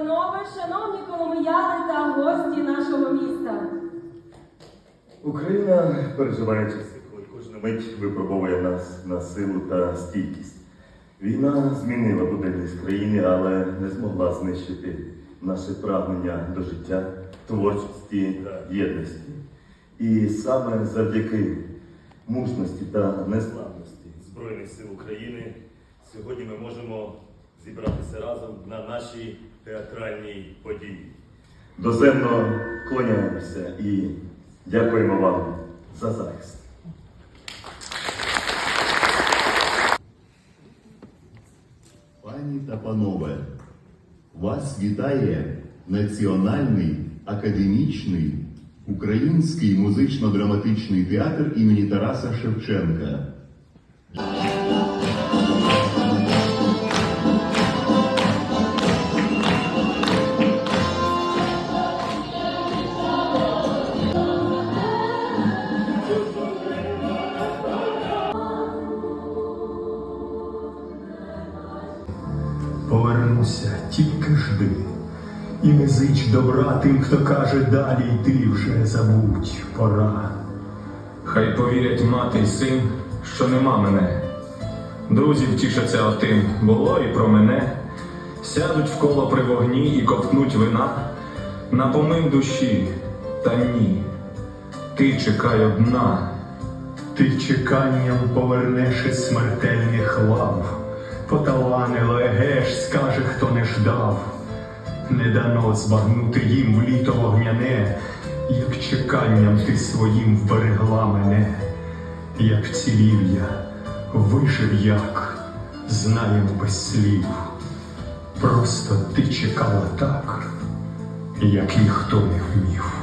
панове, шановні коломияни та гості нашого міста. Україна, переживає часи, сихо, кожна мить випробовує нас на силу та стійкість. Війна змінила буденність країни, але не змогла знищити наше прагнення до життя, творчості та єдності. І саме завдяки мужності та незламності Збройних сил України сьогодні ми можемо зібратися разом на нашій театральній події. Доземно клоняємося і дякуємо вам за захист. Пані та панове, вас вітає Національний академічний український музично-драматичний театр імені Тараса Шевченка. Повернуся, тільки жди, і не зич добра тим, хто каже далі йди вже забудь, пора. Хай повірять мати й син, що нема мене. Друзі втішаться отим, було і про мене. Сядуть в коло при вогні і ковтнуть вина. Напомин душі, та ні. Ти чекай одна. Ти чеканням повернеш із смертельних лав, поталанило егеш, скаже, хто не ждав. Не дано збагнути їм в літо вогняне, як чеканням ти своїм вберегла мене, як вцілів я, вижив як, знаєм без слів. Просто ти чекала так, як ніхто не вмів.